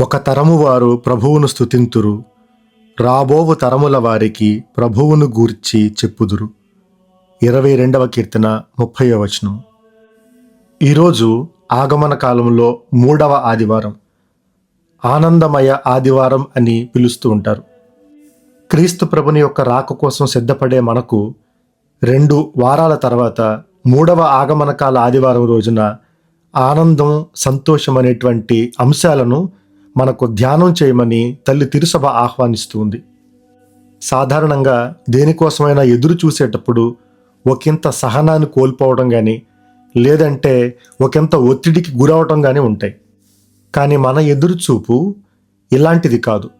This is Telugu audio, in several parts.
ఒక తరము వారు ప్రభువును స్తుతింతురు. రాబోవు తరముల వారికి ప్రభువును గూర్చి చెప్పుదురు. ఇరవై రెండవ కీర్తన ముప్పైవ వచనం. ఈరోజు ఆగమన కాలంలో మూడవ ఆదివారం. ఆనందమయ ఆదివారం అని పిలుస్తూ ఉంటారు. క్రీస్తు ప్రభుని యొక్క రాక కోసం సిద్ధపడే మనకు రెండు వారాల తర్వాత మూడవ ఆగమనకాల ఆదివారం రోజున ఆనందం సంతోషం అనేటువంటి అంశాలను మనకు ధ్యానం చేయమని తల్లి తిరుసభ ఆహ్వానిస్తుంది. సాధారణంగా దేనికోసమైనా ఎదురు చూసేటప్పుడు ఒకంత సహనాన్ని కోల్పోవడం కానీ లేదంటే ఒకంత ఒత్తిడికి గురవటం కానీ ఉంటాయి. కానీ మన ఎదురు చూపు ఇలాంటిది కాదు.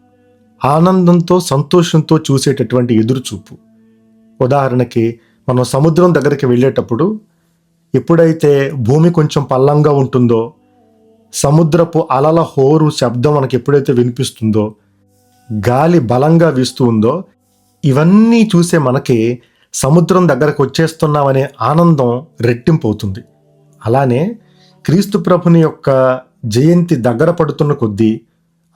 ఆనందంతో సంతోషంతో చూసేటటువంటి ఎదురు చూపు ఉదాహరణకి మనం సముద్రం దగ్గరికి వెళ్ళేటప్పుడు ఎప్పుడైతే భూమి కొంచెం పల్లంగా ఉంటుందో సముద్రపు అలల హోరు శబ్దం మనకి ఎప్పుడైతే వినిపిస్తుందో గాలి బలంగా వీస్తూ ఉందో ఇవన్నీ చూసే మనకి సముద్రం దగ్గరకు వచ్చేస్తున్నామనే ఆనందం రెట్టింపు అవుతుంది అలానే క్రీస్తు ప్రభుని యొక్క జయంతి దగ్గర పడుతున్న కొద్దీ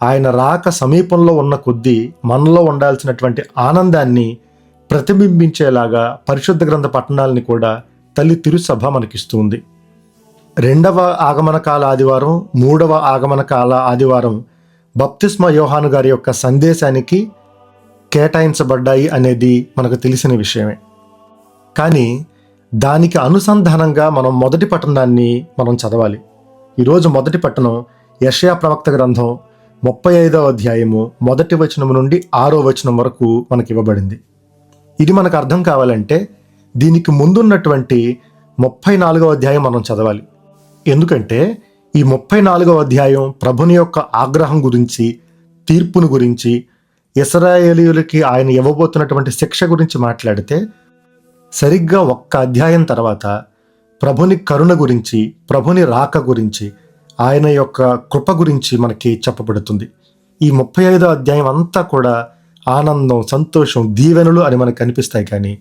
ఆయన రాక సమీపంలో ఉన్న కొద్దీ మనలో ఉండాల్సినటువంటి ఆనందాన్ని ప్రతిబింబించేలాగా పరిశుద్ధ గ్రంథ పట్టణాలని కూడా తల్లి తిరుసభ మనకిస్తుంది రెండవ ఆగమన కాల ఆదివారం మూడవ ఆగమన కాల ఆదివారం బప్తిస్మ యోహాను గారి యొక్క సందేశానికి కేటాయించబడ్డాయి అనేది మనకు తెలిసిన విషయమే. కానీ దానికి అనుసంధానంగా మనం మొదటి పట్టణాన్ని మనం చదవాలి. ఈరోజు మొదటి పట్టణం యషయా ప్రవక్త గ్రంథం ముప్పై ఐదవ అధ్యాయము మొదటి వచనం నుండి ఆరో వచనం వరకు మనకి ఇవ్వబడింది. ఇది మనకు అర్థం కావాలంటే దీనికి ముందున్నటువంటి ముప్పై నాలుగవ అధ్యాయం మనం చదవాలి. ఎందుకంటే ఈ ముప్పై నాలుగవ అధ్యాయం ప్రభుని యొక్క ఆగ్రహం గురించి తీర్పును గురించి ఇస్రాయేలీయులకి ఆయన ఇవ్వబోతున్నటువంటి శిక్ష గురించి మాట్లాడితే సరిగ్గా ఒక్క అధ్యాయం తర్వాత ప్రభుని కరుణ గురించి ప్రభుని రాక గురించి ఆయన యొక్క కృప గురించి మనకి చెప్పబడుతుంది. ఈ ముప్పై ఐదో అధ్యాయం అంతా కూడా ఆనందం సంతోషం దీవెనలు అని మనకు కనిపిస్తాయి కానీ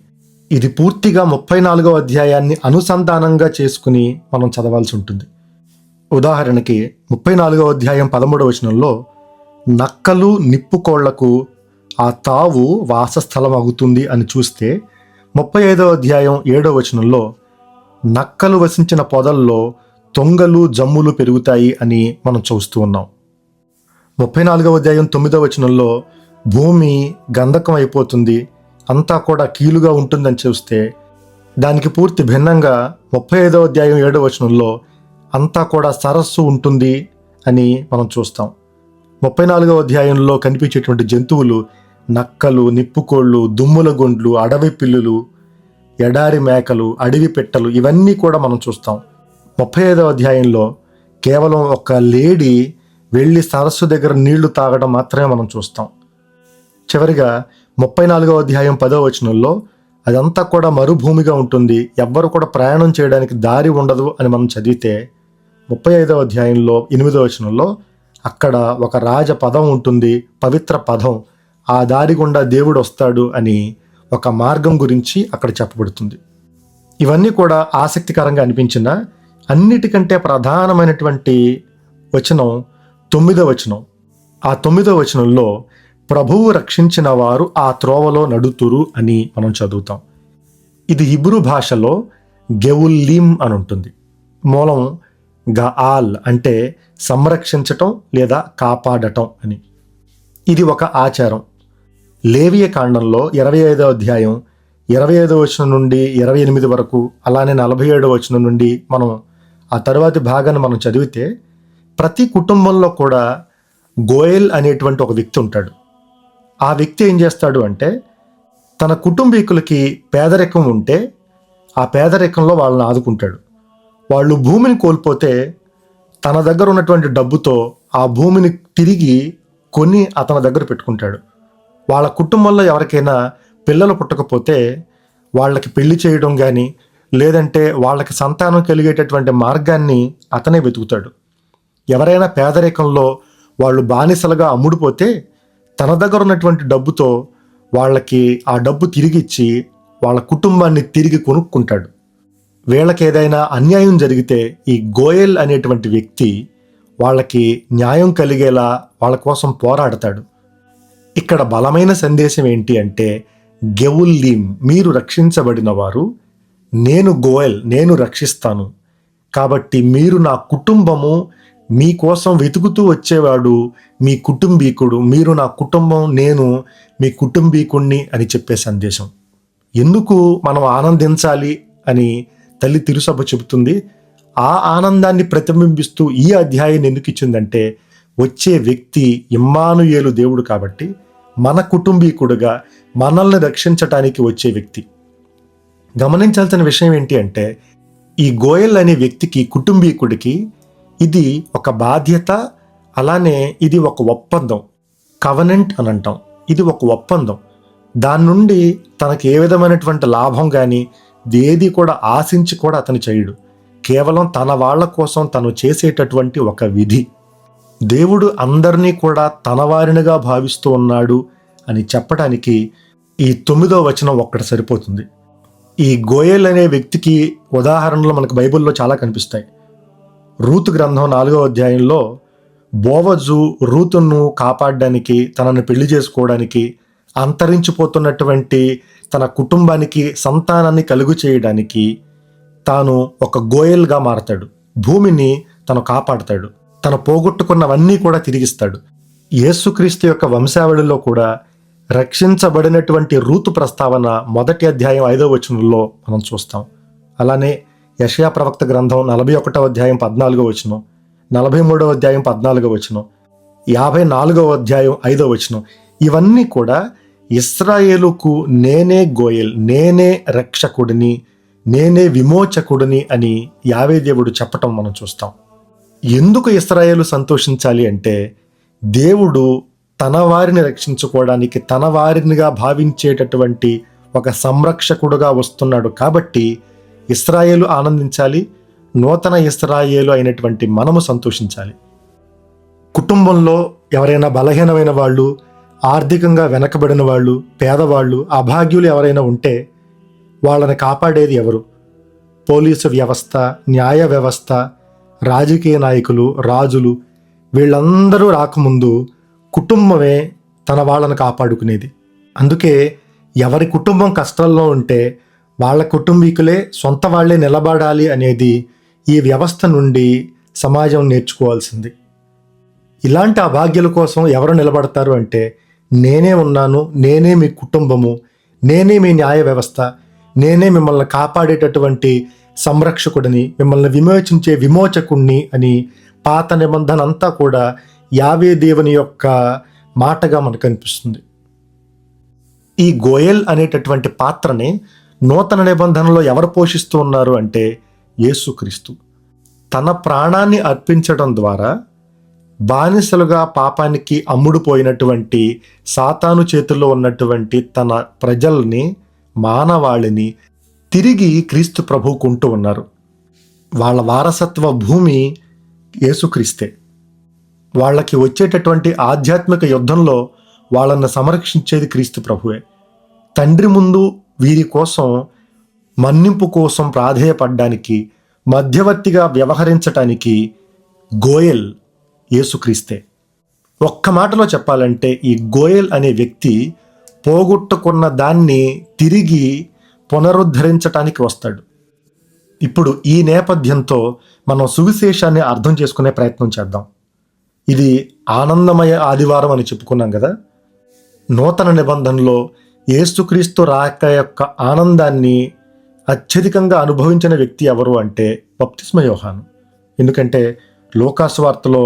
ఇది పూర్తిగా ముప్పై నాలుగో అధ్యాయాన్ని అనుసంధానంగా చేసుకుని మనం చదవాల్సి ఉంటుంది. ఉదాహరణకి ముప్పై నాలుగవ అధ్యాయం పదమూడవ వచనంలో నక్కలు నిప్పుకోళ్ళకు ఆ తావు వాసస్థలం అవుతుంది అని చూస్తే ముప్పై ఐదవ అధ్యాయం ఏడవ వచనంలో నక్కలు వసించిన పొదల్లో తొంగలు జమ్ములు పెరుగుతాయి అని మనం చూస్తూ ఉన్నాం. ముప్పై నాలుగవ అధ్యాయం తొమ్మిదవ వచనంలో భూమి గంధకం అయిపోతుంది అంతా కూడా కీలుగా ఉంటుందని చూస్తే దానికి పూర్తి భిన్నంగా ముప్పై ఐదవ అధ్యాయం ఏడవ వచనంలో అంతా కూడా సరస్సు ఉంటుంది అని మనం చూస్తాం. ముప్పై నాలుగవ అధ్యాయంలో కనిపించేటువంటి జంతువులు నక్కలు నిప్పుకోళ్ళు దుమ్ముల గొండ్లు అడవి పిల్లులు ఎడారి మేకలు అడవి పెట్టలు ఇవన్నీ కూడా మనం చూస్తాం. ముప్పై ఐదవ అధ్యాయంలో కేవలం ఒక లేడీ వెళ్ళి సరస్సు దగ్గర నీళ్ళు తాగడం మాత్రమే మనం చూస్తాం. చివరిగా ముప్పై నాలుగవ అధ్యాయం పదవ వచనంలో అదంతా కూడా మరుభూమిగా ఉంటుంది ఎవ్వరు కూడా ప్రయాణం చేయడానికి దారి ఉండదు అని మనం చదివితే ముప్పై ఐదవ అధ్యాయంలో ఎనిమిదవ వచనంలో అక్కడ ఒక రాజ పదం ఉంటుంది పవిత్ర పదం. ఆ దారి గుండా దేవుడు వస్తాడు అని ఒక మార్గం గురించి అక్కడ చెప్పబడుతుంది. ఇవన్నీ కూడా ఆసక్తికరంగా అనిపించిన అన్నిటికంటే ప్రధానమైనటువంటి వచనం తొమ్మిదో వచనం. ఆ తొమ్మిదో వచనంలో ప్రభువు రక్షించిన వారు ఆ త్రోవలో నడుతురు అని మనం చదువుతాం. ఇది హిబ్రూ భాషలో గెవుల్లీం అని ఉంటుంది. మూలం గఆల్ అంటే సంరక్షించటం లేదా కాపాడటం అని. ఇది ఒక ఆచారం. లేవియ కాండంలో ఇరవై ఐదో అధ్యాయం ఇరవై ఐదో వచనం నుండి ఇరవై ఎనిమిది వరకు అలానే నలభై ఏడో వచనం నుండి మనం ఆ తరువాతి భాగాన్ని మనం చదివితే ప్రతి కుటుంబంలో కూడా గోయల్ అనేటువంటి ఒక వ్యక్తి ఉంటాడు. ఆ వ్యక్తి ఏం చేస్తాడు అంటే తన కుటుంబీకులకి పేదరికం ఉంటే ఆ పేదరికంలో వాళ్ళని ఆదుకుంటాడు. వాళ్ళు భూమిని కోల్పోతే తన దగ్గర ఉన్నటువంటి డబ్బుతో ఆ భూమిని తిరిగి కొని అతని దగ్గర పెట్టుకుంటాడు. వాళ్ళ కుటుంబంలో ఎవరికైనా పిల్లలు పుట్టకపోతే వాళ్ళకి పెళ్ళి చేయడం కానీ లేదంటే వాళ్ళకి సంతానం కలిగేటటువంటి మార్గాన్ని అతనే వెతుకుతాడు. ఎవరైనా పేదరికంలో వాళ్ళు బానిసలుగా అమ్ముడుపోతే తన దగ్గర ఉన్నటువంటి డబ్బుతో వాళ్ళకి ఆ డబ్బు తిరిగిచ్చి వాళ్ళ కుటుంబాన్ని తిరిగి కొనుక్కుంటాడు. వీళ్ళకి ఏదైనా అన్యాయం జరిగితే ఈ గోయల్ అనేటువంటి వ్యక్తి వాళ్ళకి న్యాయం కలిగేలా వాళ్ళ కోసం పోరాడతాడు. ఇక్కడ బలమైన సందేశం ఏంటి అంటే గెవుల్లీం మీరు రక్షించబడిన వారు నేను గోయల్ నేను రక్షిస్తాను. కాబట్టి మీరు నా కుటుంబము మీకోసం వెతుకుతూ వచ్చేవాడు మీ కుటుంబీకుడు. మీరు నా కుటుంబం నేను మీ కుటుంబీకుణ్ణి అని చెప్పే సందేశం. ఎందుకు మనం ఆనందించాలి అని తల్లి తిరుసభ చెబుతుంది. ఆ ఆనందాన్ని ప్రతిబింబిస్తూ ఈ అధ్యాయం ఎందుకు ఇచ్చిందంటే వచ్చే వ్యక్తి ఇమ్మానుయేలు దేవుడు కాబట్టి మన కుటుంబీకుడుగా మనల్ని రక్షించటానికి వచ్చే వ్యక్తి. గమనించాల్సిన విషయం ఏంటి అంటే ఈ గోయల్ అనే వ్యక్తికి కుటుంబీకుడికి ఇది ఒక బాధ్యత అలానే ఇది ఒక ఒప్పందం. కవనెంట్ అని అంటాం. ఇది ఒక ఒప్పందం. దాని నుండి తనకి ఏ విధమైనటువంటి లాభం కానీ ఏది కూడా ఆశించి కూడా అతను చేయడు. కేవలం తన వాళ్ళ కోసం తను చేసేటటువంటి ఒక విధి. దేవుడు అందరినీ కూడా తనవారినిగా భావిస్తూ ఉన్నాడు అని చెప్పడానికి ఈ తొమ్మిదో వచనం ఒక్కటి సరిపోతుంది. ఈ గోయల్ అనే వ్యక్తికి ఉదాహరణలు మనకు బైబిల్లో చాలా కనిపిస్తాయి. రూతు గ్రంథం నాలుగో అధ్యాయంలో బోవజు రూతును కాపాడడానికి తనను పెళ్ళి చేసుకోవడానికి అంతరించిపోతున్నటువంటి తన కుటుంబానికి సంతానాన్ని కలుగు చేయడానికి తాను ఒక గోయల్గా మారతాడు. భూమిని తను కాపాడతాడు. తను పోగొట్టుకున్నవన్నీ కూడా తిరిగిస్తాడు. యేసుక్రీస్తు యొక్క వంశావళిలో కూడా రక్షించబడినటువంటి రూతు ప్రస్తావన మొదటి అధ్యాయం ఐదో వచనంలో మనం చూస్తాం. అలానే యషయా ప్రవక్త గ్రంథం నలభై ఒకటో అధ్యాయం పద్నాలుగో వచనం నలభై మూడో అధ్యాయం పద్నాలుగో వచనం యాభై నాలుగవ అధ్యాయం ఐదో వచనం. ఇవన్నీ కూడా ఇస్రాయేలుకు నేనే గోయల్ నేనే రక్షకుడిని నేనే విమోచకుడిని అని యావే దేవుడు చెప్పటం మనం చూస్తాం. ఎందుకు ఇస్రాయేలు సంతోషించాలి అంటే దేవుడు తన వారిని రక్షించుకోవడానికి తన వారినిగా భావించేటటువంటి ఒక సంరక్షకుడుగా వస్తున్నాడు కాబట్టి ఇస్రాయేలు ఆనందించాలి నూతన ఇస్రాయేలు అయినటువంటి మనము సంతోషించాలి. కుటుంబంలో ఎవరైనా బలహీనమైన వాళ్ళు ఆర్థికంగా వెనకబడిన వాళ్ళు పేదవాళ్ళు అభాగ్యులు ఎవరైనా ఉంటే వాళ్ళని కాపాడేది ఎవరు? పోలీసు వ్యవస్థ న్యాయ వ్యవస్థ రాజకీయ నాయకులు రాజులు వీళ్ళందరూ రాకముందు కుటుంబమే తన వాళ్ళని కాపాడుకునేది. అందుకే ఎవరి కుటుంబం కష్టాల్లో ఉంటే వాళ్ళ కుటుంబీకులే సొంత వాళ్ళే నిలబడాలి అనేది ఈ వ్యవస్థ నుండి సమాజం నేర్చుకోవాల్సింది. ఇలాంటి అభాగ్యుల కోసం ఎవరు నిలబడతారు అంటే నేనే ఉన్నాను నేనే మీ కుటుంబము నేనే మీ న్యాయ వ్యవస్థ నేనే మిమ్మల్ని కాపాడేటటువంటి సంరక్షకుడిని మిమ్మల్ని విమోచించే విమోచకుణ్ణి అని పాత నిబంధన అంతా కూడా యావే దేవుని యొక్క మాటగా మనకు అనిపిస్తుంది. ఈ గోయల్ అనేటటువంటి పాత్రని నూతన నిబంధనలో ఎవరు పోషిస్తూ ఉన్నారు అంటే యేసుక్రీస్తు. తన ప్రాణాన్ని అర్పించడం ద్వారా బానిసలుగా పాపానికి అమ్ముడుపోయినటువంటి సాతాను చేతుల్లో ఉన్నటువంటి తన ప్రజల్ని మానవాళిని తిరిగి క్రీస్తు ప్రభువుకుంటూ ఉన్నారు. వాళ్ళ వారసత్వ భూమి యేసుక్రీస్తే. వాళ్ళకి వచ్చేటటువంటి ఆధ్యాత్మిక యుద్ధంలో వాళ్ళని సంరక్షించేది క్రీస్తు ప్రభువే. తండ్రి ముందు వీరి కోసం మన్నింపు కోసం ప్రాధేయపడ్డానికి మధ్యవర్తిగా వ్యవహరించటానికి గోయల్ యేసుక్రీస్తే. ఒక్క మాటలో చెప్పాలంటే ఈ గోయల్ అనే వ్యక్తి పోగొట్టుకున్న దాన్ని తిరిగి పునరుద్ధరించటానికి వస్తాడు. ఇప్పుడు ఈ నేపథ్యంతో మనం సువిశేషాన్ని అర్థం చేసుకునే ప్రయత్నం చేద్దాం. ఇది ఆనందమయ ఆదివారం అని చెప్పుకున్నాం కదా. నూతన నిబంధనలో ఏసుక్రీస్తు రాక యొక్క ఆనందాన్ని అత్యధికంగా అనుభవించిన వ్యక్తి ఎవరు అంటే బప్తిస్మ యోహాను. ఎందుకంటే లోకాసు వార్తలో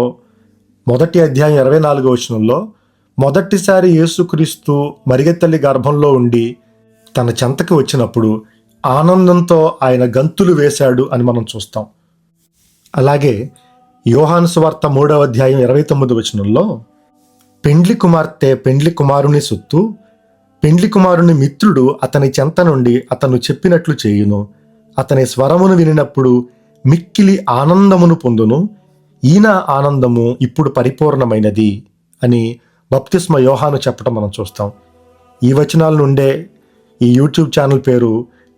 మొదటి అధ్యాయం ఇరవై నాలుగో వచనంలో మొదటిసారి యేసుక్రీస్తు మరిగెత్తల్లి గర్భంలో ఉండి తన చెంతకి వచ్చినప్పుడు ఆనందంతో ఆయన గంతులు వేశాడు అని మనం చూస్తాం. అలాగే యోహాను స్వార్త మూడవ అధ్యాయం ఇరవై తొమ్మిది వచనంలో పెండ్లి కుమార్తె పెండ్లి కుమారుని సొత్తు పెండ్లి కుమారుని మిత్రుడు అతని చెంత నుండి అతను చెప్పినట్లు చేయును. అతని స్వరమును వినినప్పుడు మిక్కిలి ఆనందమును పొందును. ఈయన ఆనందము ఇప్పుడు పరిపూర్ణమైనది అని బప్తిస్మ యోహాను చెప్పడం మనం చూస్తాం. ఈ వచనాల నుండే ఈ యూట్యూబ్ ఛానల్ పేరు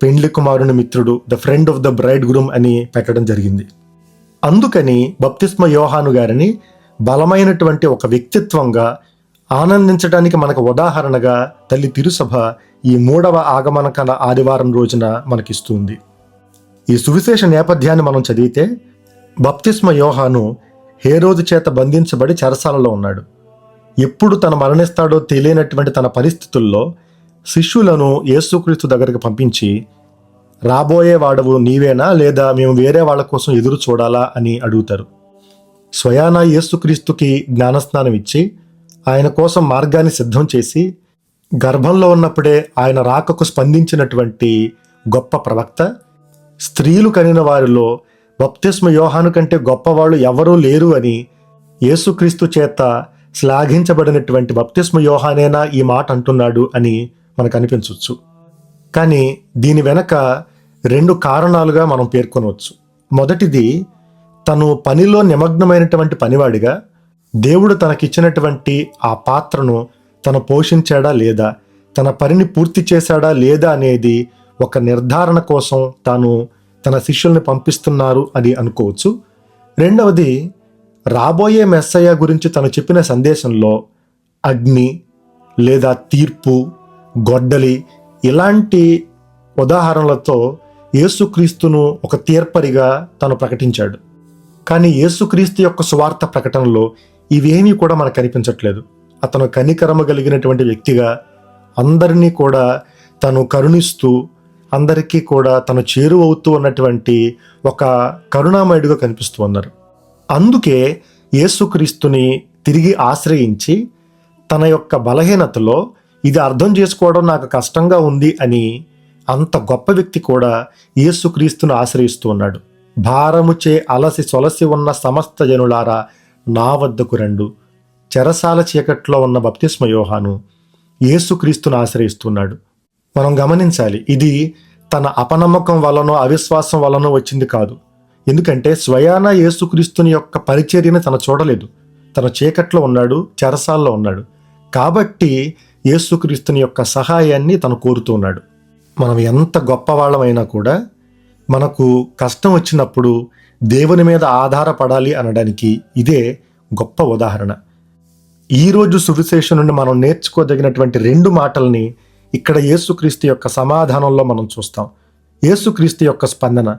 పెండ్లి కుమారుని మిత్రుడు the friend of the bride groom అని పెట్టడం జరిగింది. అందుకని బప్తిస్మ యోహాను గారిని బలమైనటువంటి ఒక వ్యక్తిత్వంగా ఆనందించడానికి మనకు ఉదాహరణగా తల్లి తిరుసభ ఈ మూడవ ఆగమన కల ఆదివారం రోజున మనకిస్తుంది. ఈ సువిశేష నేపథ్యాన్ని మనం చదివితే బప్తిస్మ యోహాను హేరోదు చేత బంధించబడి చెరసాలలో ఉన్నాడు. ఎప్పుడు తను మరణిస్తాడో తెలియనటువంటి తన పరిస్థితుల్లో శిష్యులను యేసుక్రీస్తు దగ్గరికి పంపించి రాబోయే వాడవు నీవేనా లేదా మేము వేరే వాళ్ళ కోసం ఎదురు చూడాలా? అని అడుగుతారు. స్వయానా యేసుక్రీస్తుకి జ్ఞానస్నానం ఇచ్చి ఆయన కోసం మార్గాన్ని సిద్ధం చేసి గర్భంలో ఉన్నప్పుడే ఆయన రాకకు స్పందించినటువంటి గొప్ప ప్రవక్త స్త్రీలు కనిన వారిలో బప్తిస్మ యోహాను కంటే గొప్పవాళ్ళు ఎవరూ లేరు అని యేసుక్రీస్తు చేత శ్లాఘించబడినటువంటి బప్తిస్మ యోహానేనా ఈ మాట అంటున్నాడు అని మనకు అనిపించవచ్చు కానీ దీని వెనక రెండు కారణాలుగా మనం పేర్కొనవచ్చు. మొదటిది తను పనిలో నిమగ్నమైనటువంటి పనివాడిగా దేవుడు తనకిచ్చినటువంటి ఆ పాత్రను తను పోషించాడా లేదా? తన పనిని పూర్తి చేశాడా లేదా అనేది ఒక నిర్ధారణ కోసం తాను తన శిష్యుల్ని పంపిస్తున్నారు అని అనుకోవచ్చు. రెండవది రాబోయే మెస్సయ్య గురించి తను చెప్పిన సందేశంలో అగ్ని లేదా తీర్పు గొడ్డలి ఇలాంటి ఉదాహరణలతో యేసుక్రీస్తును ఒక తీర్పరిగా తను ప్రకటించాడు. కానీ యేసుక్రీస్తు యొక్క సువార్త ప్రకటనలో ఇవేమీ కూడా మనకు కనిపించట్లేదు. అతను కనికరమ కలిగినటువంటి వ్యక్తిగా అందరినీ కూడా తను కరుణిస్తూ అందరికీ కూడా తను చేరువవుతూ ఉన్నటువంటి ఒక కరుణామయుడిగా కనిపిస్తూ ఉన్నారు. అందుకే యేసుక్రీస్తుని తిరిగి ఆశ్రయించి తన యొక్క బలహీనతలో ఇది అర్థం చేసుకోవడం నాకు కష్టంగా ఉంది అని అంత గొప్ప వ్యక్తి కూడా యేసుక్రీస్తును ఆశ్రయిస్తూ ఉన్నాడు. భారముచే అలసి సొలసి ఉన్న సమస్త జనులారా నా వద్దకు రండు. చెరసాల చీకట్లో ఉన్న బప్తిస్మ యోహాను యేసుక్రీస్తును ఆశ్రయిస్తున్నాడు. మనం గమనించాలి ఇది తన అపనమ్మకం వలనో అవిశ్వాసం వలనో వచ్చింది కాదు. ఎందుకంటే స్వయాన యేసుక్రీస్తుని యొక్క పరిచర్యని తను చూడలేదు. తన చీకట్లో ఉన్నాడు చెరసాల్లో ఉన్నాడు. కాబట్టి యేసుక్రీస్తుని యొక్క సహాయాన్ని తను కోరుతున్నాడు మనం ఎంత గొప్పవాళ్ళమైనా కూడా మనకు కష్టం వచ్చినప్పుడు దేవుని మీద ఆధారపడాలి అనడానికి ఇదే గొప్ప ఉదాహరణ. ఈరోజు సువిశేషం నుండి మనం నేర్చుకోదగినటువంటి రెండు మాటల్ని ఇక్కడ యేసుక్రీస్తు యొక్క సమాధానంలో మనం చూస్తాం. యేసుక్రీస్తు యొక్క స్పందన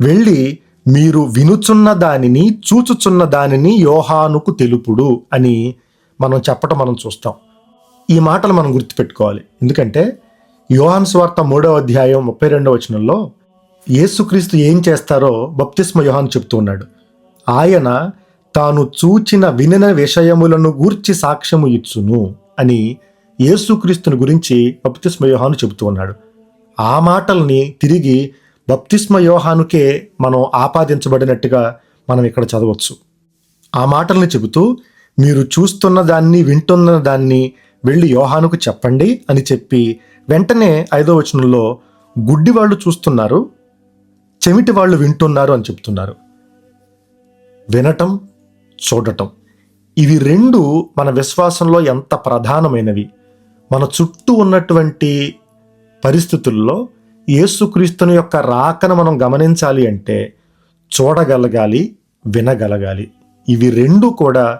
వెళ్ళి మీరు వినుచున్న దానిని చూచుచున్న దానిని యోహానుకు తెలుపుడు అని మనం చెప్పటం మనం చూస్తాం. ఈ మాటలు మనం గుర్తుపెట్టుకోవాలి. ఎందుకంటే యోహాన్ స్వార్త మూడవ అధ్యాయం ముప్పై రెండవ వచనంలో యేసుక్రీస్తు ఏం చేస్తారో బప్తిస్మ యోహాన్ చెప్తూ ఉన్నాడు. ఆయన తాను చూచిన వినిన విషయములను గూర్చి సాక్ష్యము ఇచ్చును అని యేసుక్రీస్తుని గురించి బప్తిస్మ యోహాను చెబుతూ ఉన్నాడు. ఆ మాటల్ని తిరిగి బప్తిస్మ యోహానుకే మనం ఆపాదించబడినట్టుగా మనం ఇక్కడ చదవచ్చు. ఆ మాటల్ని చెబుతూ మీరు చూస్తున్న దాన్ని వింటున్న దాన్ని వెళ్ళి యోహానుకు చెప్పండి అని చెప్పి వెంటనే ఐదో వచనంలో గుడ్డి వాళ్ళు చూస్తున్నారు. చెమిటి వాళ్ళు వింటున్నారు అని చెప్తున్నారు. వినటం చూడటం. ఇవి రెండు మన విశ్వాసంలో ఎంత ప్రధానమైనవి? మన చుట్టూ ఉన్నటువంటి పరిస్థితుల్లో యేసుక్రీస్తుని యొక్క రాకను మనం గమనించాలి అంటే చూడగలగాలి వినగలగాలి. ఇవి రెండు కూడా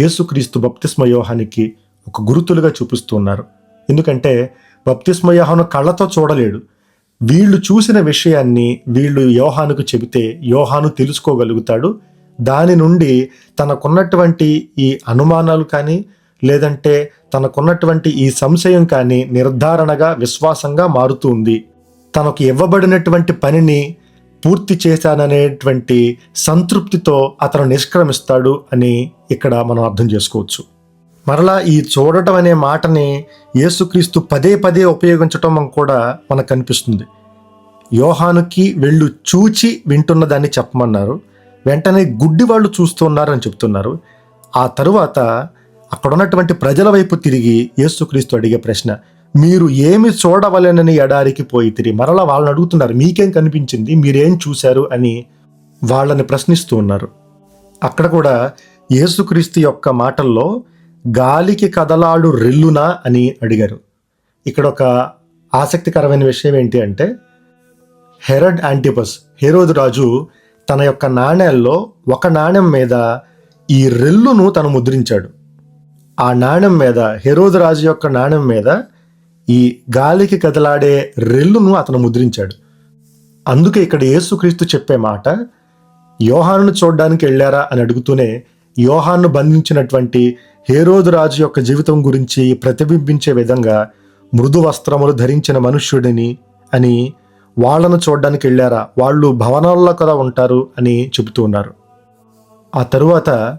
యేసుక్రీస్తు బప్తిస్మ యోహానికి ఒక గురుతులుగా చూపిస్తున్నారు ఎందుకంటే బప్తిస్మ యోహాను కళ్ళతో చూడలేడు. వీళ్ళు చూసిన విషయాన్ని వీళ్ళు యోహానుకు చెబితే యోహాను తెలుసుకోగలుగుతాడు. దాని నుండి తనకున్నటువంటి ఈ అనుమానాలు కానీ లేదంటే తనకున్నటువంటి ఈ సంశయం కానీ నిర్ధారణగా విశ్వాసంగా మారుతుంది తనకు ఇవ్వబడినటువంటి పనిని పూర్తి చేశాననేటువంటి సంతృప్తితో అతను నిష్క్రమిస్తాడు అని ఇక్కడ మనం అర్థం చేసుకోవచ్చు. మరలా ఈ చూడటం అనే మాటని యేసుక్రీస్తు పదే పదే ఉపయోగించటం కూడా మనకు కనిపిస్తుంది. యోహానుకి వెళ్ళు చూచి వింటున్న దాన్ని చెప్పమన్నారు. వెంటనే గుడ్డి వాళ్ళు చూస్తున్నారు అని చెప్తున్నారు. ఆ తరువాత అక్కడ ఉన్నటువంటి ప్రజల వైపు తిరిగి యేసుక్రీస్తు అడిగే ప్రశ్న మీరు ఏమి చూడవలెనని ఎడారికి పోయి తిరిగి మరలా వాళ్ళని అడుగుతున్నారు మీకేం కనిపించింది మీరేం చూశారు అని వాళ్ళని ప్రశ్నిస్తూ ఉన్నారు. అక్కడ కూడా యేసుక్రీస్తు యొక్క మాటల్లో గాలికి కదలాడు రెల్లునా అని అడిగారు. ఇక్కడ ఒక ఆసక్తికరమైన విషయం ఏంటి అంటే హెరడ్ యాంటిపస్ హెరోద్ రాజు తన యొక్క నాణ్యాల్లో ఒక నాణ్యం మీద ఈ రెల్లును తను ముద్రించాడు. ఆ నాణ్యం మీద హెరోద్ రాజు యొక్క నాణ్యం మీద ఈ గాలికి కదలాడే రెల్లును అతను ముద్రించాడు. అందుకే ఇక్కడ యేసుక్రీస్తు చెప్పే మాట యోహాను చూడడానికి వెళ్ళారా అని అడుగుతూనే యోహాన్ను బంధించినటువంటి హేరోదు రాజు యొక్క జీవితం గురించి ప్రతిబింబించే విధంగా మృదు వస్త్రములు ధరించిన మనుష్యుడిని అని వాళ్ళను చూడడానికి వెళ్ళారా? వాళ్ళు భవనాల్లో కదా ఉంటారు అని చెబుతూ ఉన్నారు. ఆ తరువాత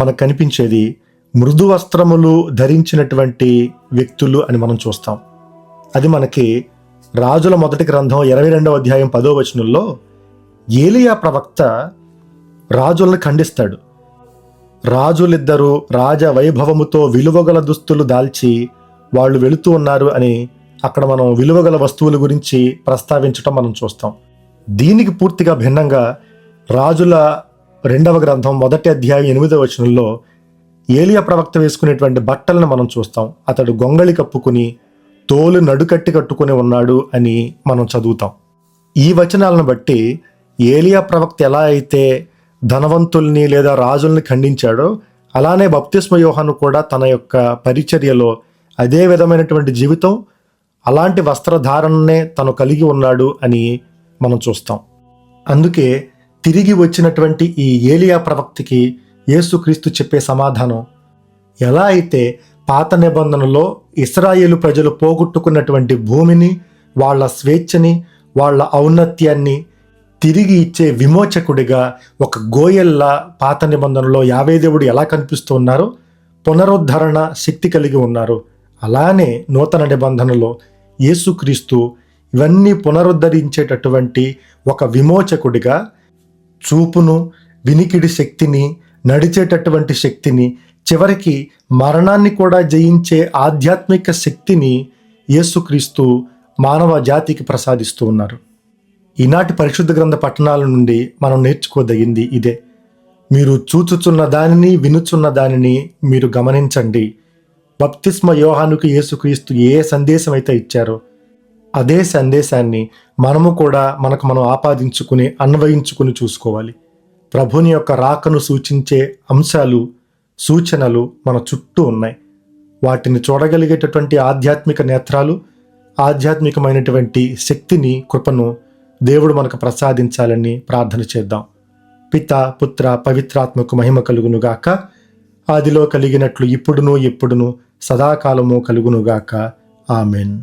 మనకు కనిపించేది మృదు వస్త్రములు ధరించినటువంటి వ్యక్తులు అని మనం చూస్తాం. అది మనకి రాజుల మొదటి గ్రంథం ఇరవై రెండవ అధ్యాయం పదో వచనంలో ఏలియా ప్రవక్త రాజులను ఖండిస్తాడు. రాజులిద్దరూ రాజ వైభవముతో విలువగల దుస్తులు దాల్చి వాళ్ళు వెళుతూ ఉన్నారు అని అక్కడ మనం విలువగల వస్తువుల గురించి ప్రస్తావించటం మనం చూస్తాం. దీనికి పూర్తిగా భిన్నంగా రాజుల రెండవ గ్రంథం మొదటి అధ్యాయం ఎనిమిదవ వచనంలో ఏలియా ప్రవక్త వేసుకునేటువంటి బట్టలను మనం చూస్తాం. అతడు గొంగళి కప్పుకుని తోలు నడుకట్టి కట్టుకుని ఉన్నాడు అని మనం చదువుతాం. ఈ వచనాలను బట్టి ఏలియా ప్రవక్త ఎలా అయితే ధనవంతుల్ని లేదా రాజుల్ని ఖండించాడో అలానే బప్తిస్మ యోహాను కూడా తన యొక్క పరిచర్యలో అదే విధమైనటువంటి జీవితం అలాంటి వస్త్రధారణనే తను కలిగి ఉన్నాడు అని మనం చూస్తాం. అందుకే తిరిగి వచ్చినటువంటి ఈ ఏలియా ప్రవక్తికి యేసుక్రీస్తు చెప్పే సమాధానం ఎలా అయితే పాత నిబంధనలో ఇస్రాయేలు ప్రజలు పోగొట్టుకున్నటువంటి భూమిని వాళ్ళ స్వేచ్ఛని వాళ్ళ ఔన్నత్యాన్ని తిరిగి ఇచ్చే విమోచకుడిగా ఒక గోయల్లా పాత నిబంధనలో యావే దేవుడు ఎలా కనిపిస్తూ ఉన్నారో పునరుద్ధరణ శక్తి కలిగి ఉన్నారు. అలానే నూతన నిబంధనలో యేసుక్రీస్తు ఇవన్నీ పునరుద్ధరించేటటువంటి ఒక విమోచకుడిగా చూపును వినికిడి శక్తిని నడిచేటటువంటి శక్తిని చివరికి మరణాన్ని కూడా జయించే ఆధ్యాత్మిక శక్తిని యేసుక్రీస్తు మానవ జాతికి ప్రసాదిస్తూ ఉన్నారు. ఈనాటి పరిశుద్ధ గ్రంథ పట్టణాల నుండి మనం నేర్చుకోదగింది ఇదే. మీరు చూచుచున్న దానిని వినుచున్న దానిని మీరు గమనించండి. బప్తిస్మ యోహానుకు యేసుక్రీస్తు ఏ సందేశం అయితే ఇచ్చారో అదే సందేశాన్ని మనము కూడా మనకు మనం ఆపాదించుకుని అన్వయించుకుని చూసుకోవాలి. ప్రభుని యొక్క రాకను సూచించే అంశాలు సూచనలు మన చుట్టూ ఉన్నాయి. వాటిని చూడగలిగేటటువంటి ఆధ్యాత్మిక నేత్రాలు ఆధ్యాత్మికమైనటువంటి శక్తిని కృపను దేవుడు మనకు ప్రసాదించాలని ప్రార్థన చేద్దాం. పిత పుత్ర పవిత్రాత్మకు మహిమ కలుగునుగాక. ఆదిలో కలిగినట్లు ఇప్పుడును ఎప్పుడును సదాకాలము కలుగునుగాక. ఆమెన్.